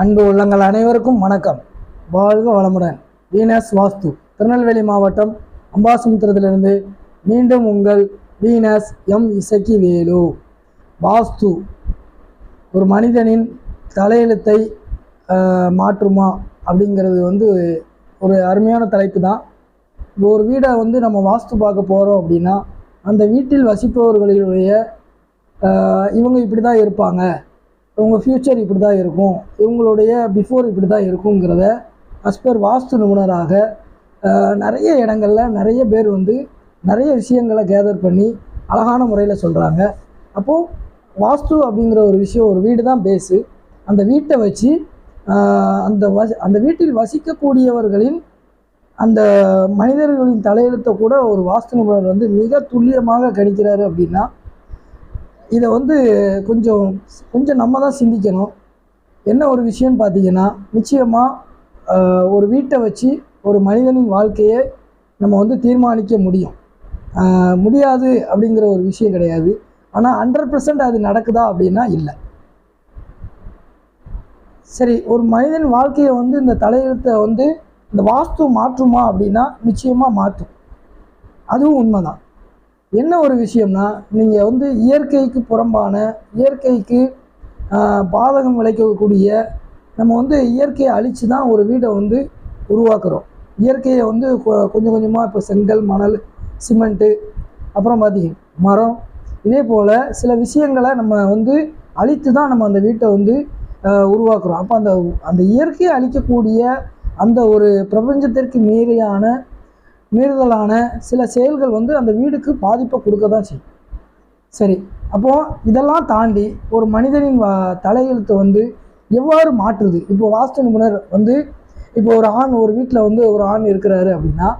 அன்பு உள்ளங்கள் அனைவருக்கும் வணக்கம். வாழ்க வளமுடன். வீனஸ் வாஸ்து திருநெல்வேலி மாவட்டம் அம்பாசமுத்திரத்திலிருந்து மீண்டும் உங்கள் வீனஸ் எம் இசக்கி வேலு வாஸ்து ஒரு மனிதனின் தலையெழுத்தை மாற்றுமா அப்படிங்கிறது வந்து ஒரு அருமையான தலைப்பு தான். இப்போ ஒரு வீடை வந்து நம்ம வாஸ்து பார்க்க போகிறோம் அப்படின்னா அந்த வீட்டில் வசிப்பவர்களுடைய இவங்க இப்படி தான் இருப்பாங்க. இவங்க ஃப்யூச்சர் இப்படி தான் இருக்கும். இவங்களுடைய பிஃபோர் இப்படி தான் இருக்குங்கிறத அஸ்பர் வாஸ்து நிபுணராக நிறைய இடங்களில் நிறைய பேர் வந்து நிறைய விஷயங்களை கேதர் பண்ணி அழகான முறையில் சொல்கிறாங்க அப்போது வாஸ்து அப்படிங்கிற ஒரு விஷயம் ஒரு வீடு தான் பேஸு அந்த வீட்டை வச்சு அந்த வசி அந்த வீட்டில் வசிக்கக்கூடியவர்களின் அந்த மனிதர்களின் தலையெழுத்தை கூட ஒரு வாஸ்து நிபுணர் வந்து மிக துல்லியமாக கணிக்கிறாரு அப்படின்னா இதை வந்து கொஞ்சம் கொஞ்சம் நம்ம தான் சிந்திக்கணும். என்ன ஒரு விஷயம்னு பார்த்தீங்கன்னா நிச்சயமாக ஒரு வீட்டை வச்சு ஒரு மனிதனின் வாழ்க்கையை நம்ம வந்து தீர்மானிக்க முடியும். முடியாது அப்படிங்கிற ஒரு விஷயம் கிடையாது. ஆனால் ஹண்ட்ரட் அது நடக்குதா அப்படின்னா இல்லை. சரி ஒரு மனிதன் வாழ்க்கையை வந்து இந்த தலையெழுத்தை வந்து இந்த வாஸ்து மாற்றுமா அப்படின்னா நிச்சயமாக மாற்றும். அதுவும் உண்மைதான். என்ன ஒரு விஷயம்னா நீங்கள் வந்து இயற்கைக்கு புறம்பான இயற்கைக்கு பாதகம் விளைக்கக்கூடிய நம்ம வந்து இயற்கையை அழித்து தான் ஒரு வீடை வந்து உருவாக்குறோம். இயற்கையை வந்து கொஞ்சம் கொஞ்சமாக இப்போ செங்கல் மணல் சிமெண்ட்டு அப்புறம் பார்த்தீங்க மரம் இதே போல் சில விஷயங்களை நம்ம வந்து அழித்து தான் நம்ம அந்த வீட்டை வந்து உருவாக்குறோம். அப்போ அந்த அந்த இயற்கையை அழிக்கக்கூடிய அந்த ஒரு பிரபஞ்சத்திற்கு மீறியான மீறுதலான சில செயல்கள் வந்து அந்த வீடுக்கு பாதிப்பை கொடுக்க தான் செய்யும். சரி அப்போது இதெல்லாம் தாண்டி ஒரு மனிதனின் வ தலையெழுத்தை வந்து எவ்வாறு மாற்றுது? இப்போ வாஸ்து நிபுணர் வந்து இப்போ ஒரு ஆண் ஒரு வீட்டில் வந்து ஒரு ஆண் இருக்கிறாரு அப்படின்னா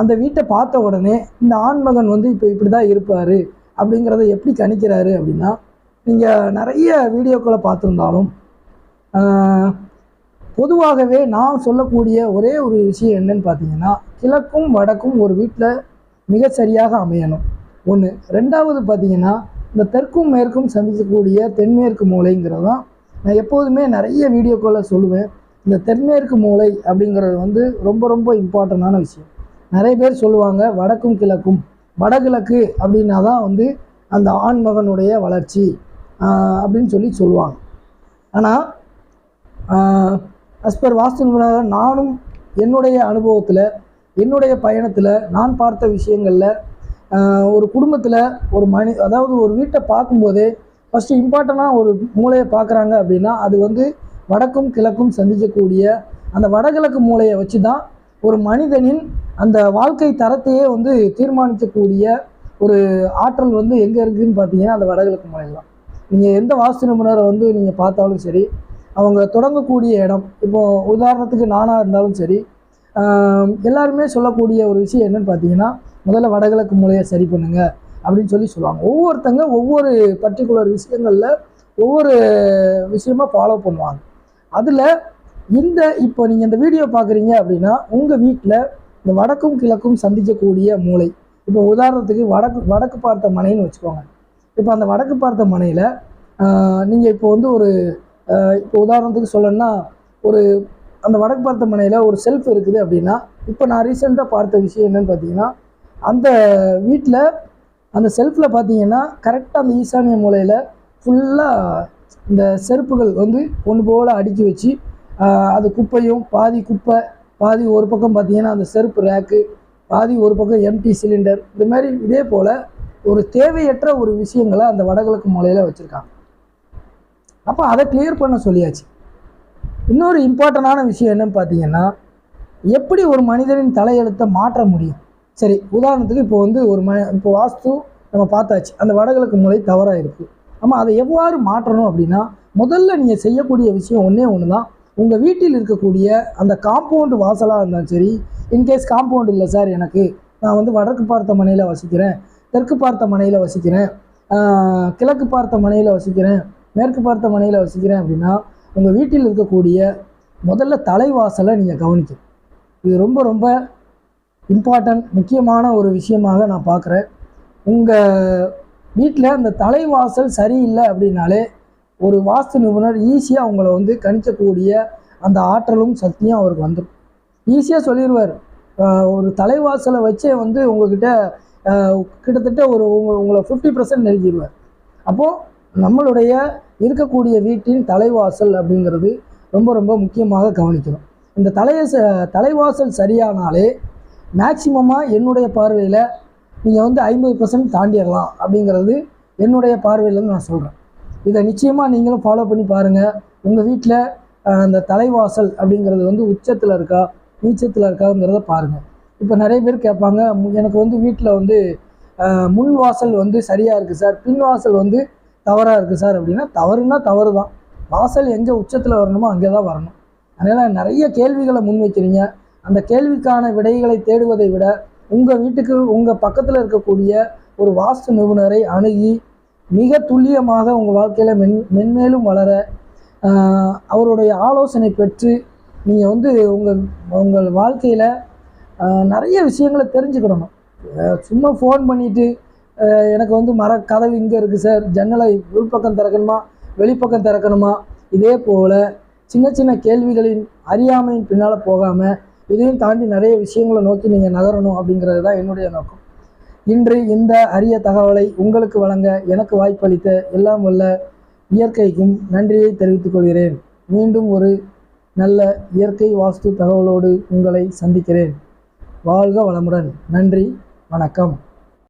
அந்த வீட்டை பார்த்த உடனே இந்த ஆண்மகன் வந்து இப்போ இப்படி தான் இருப்பார் அப்படிங்கிறத எப்படி கணிக்கிறாரு அப்படின்னா நீங்கள் நிறைய வீடியோக்களை பார்த்துருந்தாலும் பொதுவாகவே நான் சொல்லக்கூடிய ஒரே ஒரு விஷயம் என்னன்னு பார்த்தீங்கன்னா கிழக்கும் வடக்கும் ஒரு வீட்டில் மிக சரியாக அமையணும். ஒன்று ரெண்டாவது பார்த்தீங்கன்னா இந்த தெற்கும் மேற்கும் சந்திக்கக்கூடிய தென்மேற்கு மூலைங்கிறது தான். நான் எப்போதுமே நிறைய வீடியோக்களில் சொல்லுவேன். இந்த தென்மேற்கு மூலை அப்படிங்கிறது வந்து ரொம்ப ரொம்ப இம்பார்ட்டண்டான விஷயம். நிறைய பேர் சொல்லுவாங்க வடக்கும் கிழக்கும். வடகிழக்கு அப்படின்னா தான் வந்து அந்த ஆண் மகனுடைய வளர்ச்சி அப்படின்னு சொல்லி சொல்லுவாங்க. ஆனால் அஸ்பர் வாஸ்து நிபுணராக நானும் என்னுடைய அனுபவத்தில் என்னுடைய பயணத்தில் நான் பார்த்த விஷயங்களில் ஒரு குடும்பத்தில் ஒரு மனி அதாவது ஒரு வீட்டை பார்க்கும்போதே ஃபஸ்ட்டு இம்பார்ட்டண்ட்டாக ஒரு மூலையை பார்க்குறாங்க அப்படின்னா அது வந்து வடக்கும் கிழக்கும் சந்திக்கக்கூடிய அந்த வடகிழக்கு மூலையை வச்சு தான் ஒரு மனிதனின் அந்த வாழ்க்கை தரத்தையே வந்து தீர்மானிக்கக்கூடிய ஒரு ஆற்றல் வந்து எங்கே இருக்குதுன்னு பார்த்தீங்கன்னா அந்த வடகிழக்கு மூலையில் தான். நீங்கள் எந்த வாஸ்து நிபுணரை வந்து நீங்கள் பார்த்தாலும் சரி அவங்க தொடங்கக்கூடிய இடம். இப்போது உதாரணத்துக்கு நானாக இருந்தாலும் சரி எல்லாருமே சொல்லக்கூடிய ஒரு விஷயம் என்னன்னு பார்த்தீங்கன்னா முதல்ல வடகிழக்கு மூலையை சரி பண்ணுங்கள் அப்படின்னு சொல்லி சொல்லுவாங்க. ஒவ்வொருத்தங்க ஒவ்வொரு பர்டிகுலர் விஷயங்களில் ஒவ்வொரு விஷயமா ஃபாலோ பண்ணுவாங்க. அதில் இந்த இப்போ நீங்கள் இந்த வீடியோ பார்க்குறீங்க அப்படின்னா உங்கள் வீட்டில் இந்த வடக்கும் கிழக்கும் சந்திக்கக்கூடிய மூலை இப்போ உதாரணத்துக்கு வடக்கு வடக்கு பார்த்த மனைன்னு வச்சுக்கோங்க. இப்போ அந்த வடக்கு பார்த்த மனையில் நீங்கள் இப்போ வந்து ஒரு இப்போ உதாரணத்துக்கு சொல்லணும்னா ஒரு அந்த வடக்கு பார்த்த மனையில் ஒரு செல்ஃப் இருக்குது அப்படின்னா இப்போ நான் ரீசெண்டாக பார்த்த விஷயம் என்னென்னு பார்த்தீங்கன்னா அந்த வீட்டில் அந்த செல்ஃபில் பார்த்தீங்கன்னா கரெக்டாக அந்த ஈசானிய மூலையில் ஃபுல்லாக இந்த செருப்புகள் வந்து ஒன்று போல் அடுக்கி வச்சு அது குப்பையும் பாதி குப்பை பாதி ஒரு பக்கம் பார்த்தீங்கன்னா அந்த செருப்பு ரேக்கு பாதி ஒரு பக்கம் எம்டி சிலிண்டர் இந்த மாதிரி இதே போல் ஒரு தேவையற்ற ஒரு விஷயங்களை அந்த வடகிழக்கு மூலையில் வச்சுருக்காங்க. அப்போ அதை கிளியர் பண்ண சொல்லியாச்சு. இன்னொரு இம்பார்ட்டண்டான விஷயம் என்னன்னு பார்த்தீங்கன்னா எப்படி ஒரு மனிதனின் தலையெழுத்தை மாற்ற முடியும்? சரி உதாரணத்துக்கு இப்போ வந்து ஒரு ம இப்போ வாஸ்து நம்ம பார்த்தாச்சு. அந்த வடகிழக்கு மூலை தவறாக இருக்குது ஆமாம் அதை எவ்வாறு மாற்றணும் அப்படின்னா முதல்ல நீங்கள் செய்யக்கூடிய விஷயம் ஒன்றே ஒன்று தான் உங்கள் வீட்டில் இருக்கக்கூடிய அந்த காம்பவுண்டு வாசலாக இருந்தாலும் சரி இன்கேஸ் காம்பவுண்ட் இல்லை சார் எனக்கு நான் வந்து வடக்கு பார்த்த மனையில் வசிக்கிறேன் தெற்கு பார்த்த மனையில் வசிக்கிறேன் கிழக்கு பார்த்த மனையில் வசிக்கிறேன் மேற்கு பார்த்த மனையில் வசிக்கிறேன் அப்படின்னா உங்கள் வீட்டில் இருக்கக்கூடிய முதல்ல தலைவாசலை நீங்கள் கவனிக்கணும். இது ரொம்ப ரொம்ப இம்பார்ட்டன்ட் முக்கியமான ஒரு விஷயமாக நான் பார்க்குறேன். உங்கள் வீட்டில் அந்த தலைவாசல் சரியில்லை அப்படின்னாலே ஒரு வாஸ்து நிபுணர் ஈஸியாக உங்களை வந்து கணிக்கக்கூடிய அந்த ஆற்றலும் சக்தியும் அவருக்கு வந்துடும் ஈஸியாக சொல்லிடுவார் ஒரு தலைவாசலை வச்சே வந்து உங்ககிட்ட கிட்டத்தட்ட ஒரு உங்களை ஃபிஃப்டி பர்சன்ட் நெருங்கிடுவார் அப்போது நம்மளுடைய இருக்கக்கூடிய வீட்டின் தலைவாசல் அப்படிங்கிறது ரொம்ப ரொம்ப முக்கியமாக கவனிக்கணும் இந்த தலைய ச- தலைவாசல் சரியானாலே மேக்சிமமாக என்னுடைய பார்வையில் நீங்கள் வந்து ஐம்பது பர்சன்ட் தாண்டிடலாம் அப்படிங்கிறது என்னுடைய பார்வையிலேருந்து நான் சொல்கிறேன் இதை நிச்சயமாக நீங்களும் ஃபாலோ பண்ணி பாருங்கள் உங்கள் வீட்டில் அந்த தலைவாசல் அப்படிங்கிறது வந்து உச்சத்தில் இருக்கா நீச்சத்தில் இருக்காங்கிறத பாருங்கள் இப்போ நிறைய பேர் கேட்பாங்க எனக்கு வந்து வீட்டில் வந்து முன் வாசல் வந்து சரியாக இருக்குது சார். பின் வாசல் வந்து தவறாக இருக்குது சார் அப்படின்னா தவறுனா தவறு தான் வாசல் எங்கே உச்சத்தில் வரணுமோ அங்கே தான் வரணும். அதனால் நிறைய கேள்விகளை முன்வைக்கிறீங்க. அந்த கேள்விக்கான விடைகளை தேடுவதை விட உங்கள் வீட்டுக்கு உங்கள் பக்கத்தில் இருக்கக்கூடிய ஒரு வாஸ்து நிபுணரை அணுகி மிக துல்லியமாக உங்கள் வாழ்க்கையில் மென் மென்மேலும் வளர அவருடைய ஆலோசனை பெற்று நீங்கள் வந்து உங்கள் உங்கள் வாழ்க்கையில் நிறைய விஷயங்களை தெரிஞ்சுக்கிடணும். சும்மா ஃபோன் பண்ணிவிட்டு எனக்கு வந்து மர கதவு இங்கே இருக்குது சார். ஜன்னலை உள்பக்கம் திறக்கணுமா? வெளிப்பக்கம் திறக்கணுமா? இதே போல் சின்ன சின்ன கேள்விகளின் அறியாமையின் பின்னால் போகாமல் இதையும் தாண்டி நிறைய விஷயங்களை நோக்கி நீங்கள் நகரணும் அப்படிங்கிறது தான் என்னுடைய நோக்கம். இன்று இந்த அரிய தகவலை உங்களுக்கு வழங்க எனக்கு வாய்ப்பளித்த எல்லாம் வல்ல இயற்கைக்கும் நன்றியை தெரிவித்துக் கொள்கிறேன். மீண்டும் ஒரு நல்ல இயற்கை வாஸ்து தகவலோடு உங்களை சந்திக்கிறேன். வாழ்க வளமுடன். நன்றி. வணக்கம்.